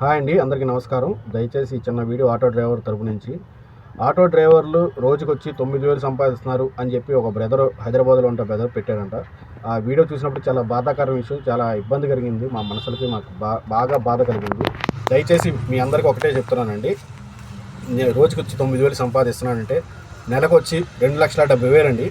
Hi అండి అందరికీ నమస్కారం. దయచేసి ఈ చిన్న వీడియో ఆటో డ్రైవర్ తరపు నుంచి. ఆటో డ్రైవర్లు రోజుకొచ్చి తొమ్మిది వేలు సంపాదిస్తున్నారు అని చెప్పి ఒక బ్రదర్ హైదరాబాద్లో ఉంటే బ్రదర్ పెట్టారంట ఆ వీడియో చూసినప్పుడు చాలా బాధాకర విషయం చాలా ఇబ్బంది కలిగింది. మా మనసులకి మాకు బాగా బాధ కలిగింది. దయచేసి మీ అందరికీ ఒకటే చెప్తున్నానండి. నేను రోజుకి వచ్చి తొమ్మిది వేలు సంపాదిస్తున్నానంటే నెలకు వచ్చి రెండు లక్షల డెబ్బై వేలండి.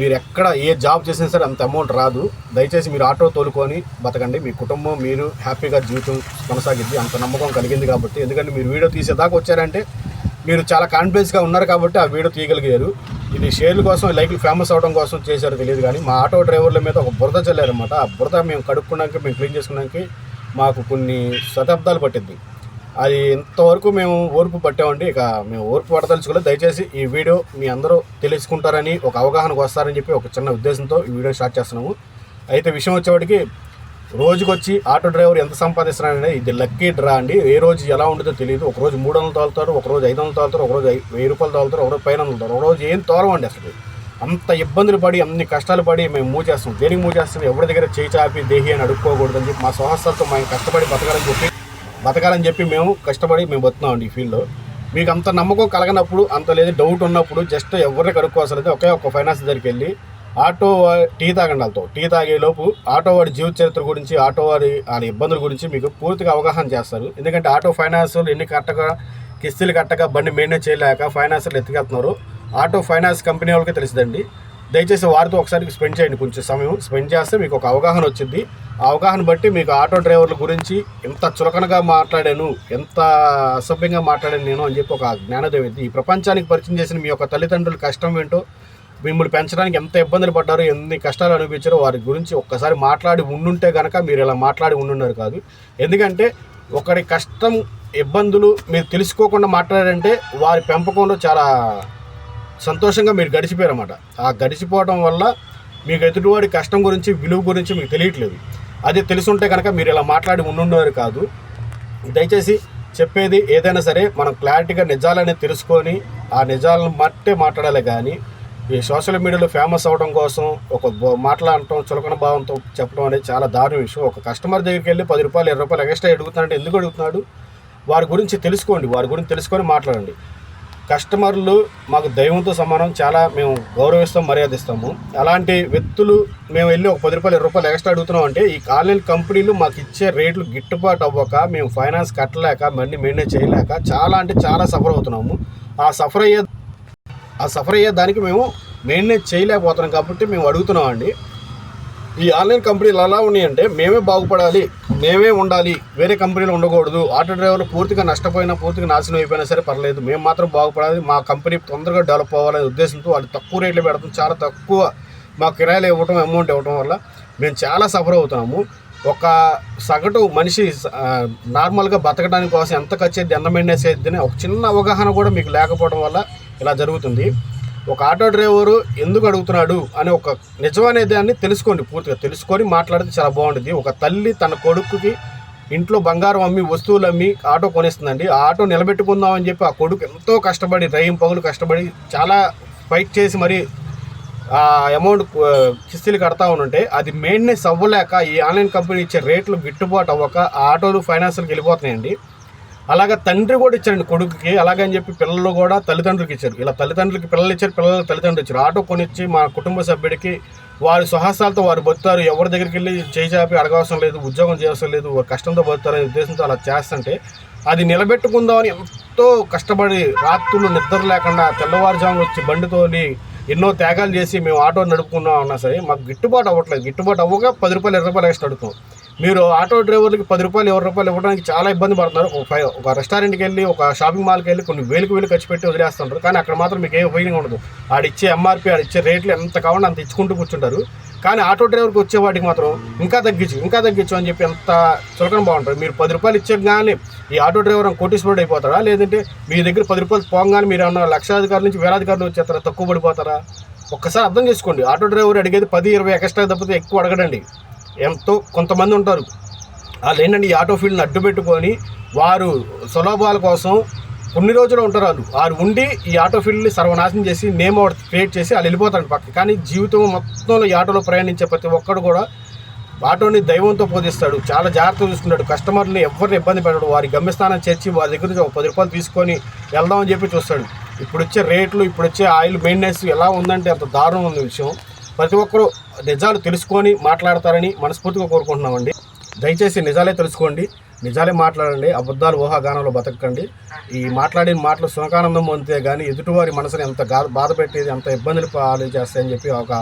మీరు ఎక్కడ ఏ జాబ్ చేసినా సరే అంత అమౌంట్ రాదు. దయచేసి మీరు ఆటో తోలుకొని బతకండి. మీ కుటుంబం మీరు హ్యాపీగా జీవితం కొనసాగింది అంత నమ్మకం కలిగింది కాబట్టి. ఎందుకంటే మీరు వీడియో తీసేదాకా వచ్చారంటే మీరు చాలా కాన్ఫిడెన్స్గా ఉన్నారు కాబట్టి ఆ వీడియో తీయగలిగారు. ఇది షేర్ల కోసం లైక్లు ఫేమస్ అవడం కోసం చేశారు తెలియదు కానీ మా ఆటో డ్రైవర్ల మీద ఒక బురద చల్లారనమాట ఆ బురద మేము కడుక్కున్నాక మేము క్లీన్ చేసుకున్నాక మాకు కొన్ని శతాబ్దాలు పట్టింది అది ఇంతవరకు మేము ఓర్పు పట్టామండి. ఇక మేము ఓర్పు పడదలుచుకోలేదు. దయచేసి ఈ వీడియో మీ అందరూ తెలుసుకుంటారని ఒక అవగాహనకు వస్తారని చెప్పి ఒక చిన్న ఉద్దేశంతో ఈ వీడియో స్టార్ట్ చేస్తున్నాము. అయితే విషయం వచ్చేవాడికి రోజుకొచ్చి ఆటో డ్రైవర్ ఎంత సంపాదిస్తున్నారంటే ఇది లక్కీ డ్రా అండి. ఏ రోజు ఎలా ఉంటుందో తెలియదు. ఒక రోజు మూడు వందలు తోలుతారు ఒక రోజు ఐదు వందలు తోలుతారు ఒక రోజు వెయ్యి రూపాయలు తోలుతారు ఒక రోజు పైన వందలు తోలుతారు. ఒక రోజు ఏం తోలవండి అసలు. అంత ఇబ్బందులు పడి అన్ని కష్టాలు పడి మేము మూవ్ చేస్తాం దేనికి మూవ్ చేస్తాం ఎవరి దగ్గర చేయి చాపి దేహి అని అడుక్కోకూడదని చెప్పి మా స్వహస్తాలతో మేము కష్టపడి బతకాలని చెప్పి బతకాలని చెప్పి మేము కష్టపడి మేము బతున్నామండి ఈ ఫీల్డ్లో. మీకు అంత నమ్మకం కలగనప్పుడు అంత లేదు డౌట్ ఉన్నప్పుడు జస్ట్ ఎవరిని కనుక్కోవాల్సి ఒకే ఒక ఫైనాన్స్ దగ్గరికి వెళ్ళి ఆటో టీ తాగండి వాళ్ళతో. టీ తాగే లోపు ఆటో వాడి జీవిత చరిత్ర గురించి ఆటో వారి వాళ్ళ ఇబ్బందుల గురించి మీకు పూర్తిగా అవగాహన చేస్తారు. ఎందుకంటే ఆటో ఫైనాన్సులు ఎన్ని కట్టక కిస్తీలు కట్టక బండి మెయింటైన్ చేయలేక ఫైనాన్సర్లు ఎత్తుకెళ్తున్నారు. ఆటో ఫైనాన్స్ కంపెనీ వాళ్ళకి తెలిసిందండి. దయచేసి వారితో ఒకసారి స్పెండ్ చేయండి కొంచెం సమయం. స్పెండ్ చేస్తే మీకు ఒక అవగాహన వచ్చింది. అవగాహన బట్టి మీకు ఆటో డ్రైవర్ల గురించి ఎంత చులకనగా మాట్లాడాను ఎంత అసభ్యంగా మాట్లాడాను నేను అని చెప్పి ఒక జ్ఞానోదయం ఈ ప్రపంచానికి పరిచయం చేసిన మీ యొక్క తల్లిదండ్రుల కష్టం ఏంటో మిమ్మల్ని పెంచడానికి ఎంత ఇబ్బందులు పడ్డారో ఎన్ని కష్టాలు అనిపించారో వారి గురించి ఒక్కసారి మాట్లాడి ఉండుంటే కనుక మీరు ఇలా మాట్లాడి ఉండున్నారు కాదు. ఎందుకంటే ఒకరి కష్టం ఇబ్బందులు మీరు తెలుసుకోకుండా మాట్లాడారంటే వారి పెంపకంలో చాలా సంతోషంగా మీరు గడిచిపోయారన్నమాట. ఆ గడిచిపోవడం వల్ల మీకు ఎదుటివాడి కష్టం గురించి విలువ గురించి మీకు తెలియట్లేదు. అదే తెలుసుంటే కనుక మీరు ఇలా మాట్లాడి ఉండుండేవారు కాదు. దయచేసి చెప్పేది ఏదైనా సరే మనం క్లారిటీగా నిజాలని తెలుసుకొని ఆ నిజాలను మట్టే మాట్లాడాలి కానీ ఈ సోషల్ మీడియాలో ఫేమస్ అవడం కోసం ఒక మాట్లాడటం చులకన భావంతో చెప్పడం అనేది చాలా దారుణ విషయం. ఒక కస్టమర్ దగ్గరికి వెళ్ళి పది రూపాయలు ఇరవై రూపాయలు ఎక్స్ట్రా అడుగుతున్నాడంటే ఎందుకు అడుగుతున్నాడు? వారి గురించి తెలుసుకోండి. వారి గురించి తెలుసుకొని మాట్లాడండి. కస్టమర్లు మాకు దైవంతో సమానం చాలా మేము గౌరవిస్తాం మర్యాదిస్తాము. అలాంటి వ్యక్తులు మేము వెళ్ళి ఒక పది రూపాయలు ఇరవై రూపాయలు ఎక్స్ట్రా అడుగుతున్నాం అంటే ఈ ఆన్లైన్ కంపెనీలు మాకు ఇచ్చే రేట్లు గిట్టుబాటు అవ్వక మేము ఫైనాన్స్ కట్టలేక మళ్ళీ మెయింటైన్ చేయలేక చాలా అంటే చాలా సఫర్ అవుతున్నాము. ఆ సఫర్ అయ్యే ఆ సఫర్ అయ్యే దానికి మేము మెయింటైన్ చేయలేకపోతున్నాం కాబట్టి మేము అడుగుతున్నాం అండి. ఈ ఆన్లైన్ కంపెనీలు ఎలా ఉన్నాయంటే మేమే బాగుపడాలి మేమే ఉండాలి వేరే కంపెనీలో ఉండకూడదు. ఆటో డ్రైవర్లు పూర్తిగా నష్టపోయినా పూర్తిగా నాశనం అయిపోయినా సరే పర్లేదు. మేము మాత్రం బాగుపడాలి. మా కంపెనీ తొందరగా డెవలప్ అవ్వాలనే ఉద్దేశంతో వాళ్ళు తక్కువ రేట్లు పెడతాం చాలా తక్కువ మా కిరాయిలు ఇవ్వటం అమౌంట్ ఇవ్వటం వల్ల మేము చాలా సఫర్ అవుతున్నాము. ఒక సగటు మనిషి నార్మల్గా బతకడానికి కోసం ఎంత ఖర్చు అయ్యింది ఎంత మెయింటెనెన్స్ ఒక చిన్న అవగాహన కూడా మీకు లేకపోవడం వల్ల ఇలా జరుగుతుంది. ఒక ఆటో డ్రైవరు ఎందుకు అడుగుతున్నాడు అని ఒక నిజమనే దాన్ని తెలుసుకోండి పూర్తిగా తెలుసుకొని మాట్లాడితే చాలా బాగుంటుంది. ఒక తల్లి తన కొడుకుకి ఇంట్లో బంగారం అమ్మి వస్తువులు అమ్మి ఆటో కొనిస్తుందండి. ఆ ఆటో నిలబెట్టుకుందామని చెప్పి ఆ కొడుకు ఎంతో కష్టపడి రైం పగులు కష్టపడి చాలా ఫైట్ చేసి మరి ఆ అమౌంట్ కిస్తీలు కడతా ఉంటే అది మెయింటెనెన్స్ అవ్వలేక ఈ ఆన్లైన్ కంపెనీ ఇచ్చే రేట్లు గిట్టుబాటు అవ్వక ఆ ఆటోలు ఫైనాన్షియల్కి వెళ్ళిపోతున్నాయండి. అలాగే తండ్రి కూడా ఇచ్చారండి కొడుకుకి. అలాగని చెప్పి పిల్లలు కూడా తల్లిదండ్రులకు ఇచ్చారు. ఇలా తల్లిదండ్రులకి పిల్లలు ఇచ్చారు పిల్లలు తల్లిదండ్రులు ఇచ్చారు. ఆటో కొనిచ్చి మా కుటుంబ సభ్యుడికి వారి సుహాసాలతో వారు బతుతారు ఎవరి దగ్గరికి వెళ్ళి చేజాపి అడగవసరం లేదు ఉద్యోగం చేయవసరం లేదు వారు కష్టంతో బతుతారనే ఉద్దేశంతో అలా చేస్తుంటే అది నిలబెట్టుకుందామని ఎంతో కష్టపడి రాత్రులు నిద్ర లేకుండా తెల్లవారుజామున వచ్చి బండితోని ఎన్నో త్యాగాలు చేసి మేము ఆటో నడుపుకున్నాం అన్నా సరే మాకు గిట్టుబాటు అవ్వట్లేదు. గిట్టుబాటు అవ్వక పది రూపాయలు ఇరవై రూపాయలు వేసి అడుగుతాం మీరు ఆటో డ్రైవర్లకి పది రూపాయలు ఇరవై రూపాయలు ఇవ్వడానికి చాలా ఇబ్బంది పడుతున్నారు. ఒక ఒక రెస్టారెంట్కి వెళ్ళి ఒక షాపింగ్ మాల్కి వెళ్ళి కొన్ని వేలకు వేలు ఖర్చు పెట్టి వదిలేస్తుంటారు. కానీ అక్కడ మాత్రం మీకు ఏ ఉపయోగం ఉండదు. ఆడిచ్చే ఎంఆర్పి ఆడిచ్చే రేట్లు ఎంత కావాలో అంత ఇచ్చుకుంటూ కూర్చుంటారు. కానీ ఆటో డ్రైవర్కి వచ్చే వాటికి మాత్రం ఇంకా తగ్గించు ఇంకా తగ్గించు అని చెప్పి ఎంత చులకన బాగుంటుంది మీరు పది రూపాయలు ఇచ్చే కానీ ఈ ఆటో డ్రైవర్ కోటీశ్వరుడు అయిపోతారా? లేదంటే మీ దగ్గర పది రూపాయలు పోగానే మీరు ఏమన్నా లక్షాధికారుల నుంచి వేలాధికారులు వచ్చేస్తారా తక్కువ పడిపోతారా? ఒక్కసారి అర్థం చేసుకోండి. ఆటో డ్రైవర్ అడిగేది పది ఇరవై ఎక్స్ట్రా తప్పితే ఎక్కువ అడగడండి. ఎంతో కొంతమంది ఉంటారు. వాళ్ళు ఏంటంటే ఈ ఆటో ఫీల్డ్ని అడ్డు పెట్టుకొని వారు సులభాల కోసం కొన్ని రోజులు ఉంటారు వాళ్ళు. వారు ఉండి ఈ ఆటో ఫీల్డ్ని సర్వనాశనం చేసి నేమ్ ఒకటి క్రియేట్ చేసి వాళ్ళు వెళ్ళిపోతారు పక్కకి. కానీ జీవితం మొత్తంలో ఈ ఆటోలో ప్రయాణించే ప్రతి ఒక్కడు కూడా ఆటోని దైవంతో పోదిస్తాడు చాలా జాగ్రత్తగా చూసుకుంటాడు కస్టమర్ని ఎవరిని ఇబ్బంది పెట్టడు. వారి గమ్యస్థానం చేర్చి వారి దగ్గర నుంచి ఒక పది రూపాయలు తీసుకొని వెళ్దామని చెప్పి చూస్తాడు. ఇప్పుడు వచ్చే రేట్లు ఇప్పుడు వచ్చే ఆయిల్ మెయింటెనెన్స్ ఎలా ఉందంటే అంత దారుణం ఉంది విషయం. ప్రతి ఒక్కరూ నిజాలు తెలుసుకొని మాట్లాడతారని మనస్ఫూర్తిగా కోరుకుంటున్నామండి. దయచేసి నిజాలే తెలుసుకోండి. నిజాలే మాట్లాడండి. అబద్ధాలు ఊహాగానంలో బతకండి ఈ మాట్లాడిన మాటలు సునకానందం పొందితే కానీ ఎదుటివారి మనసుని ఎంత బాధ పెట్టేది ఎంత ఇబ్బందులు పాలు చేస్తాయని చెప్పి ఒక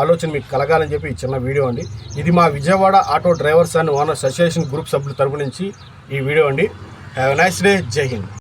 ఆలోచన మీకు కలగాలని చెప్పి ఈ చిన్న వీడియో అండి. ఇది మా Vijayawada auto drivers and owners association group సభ్యుల తరపు నుంచి ఈ వీడియో అండి. Have nice day. Jai Hind.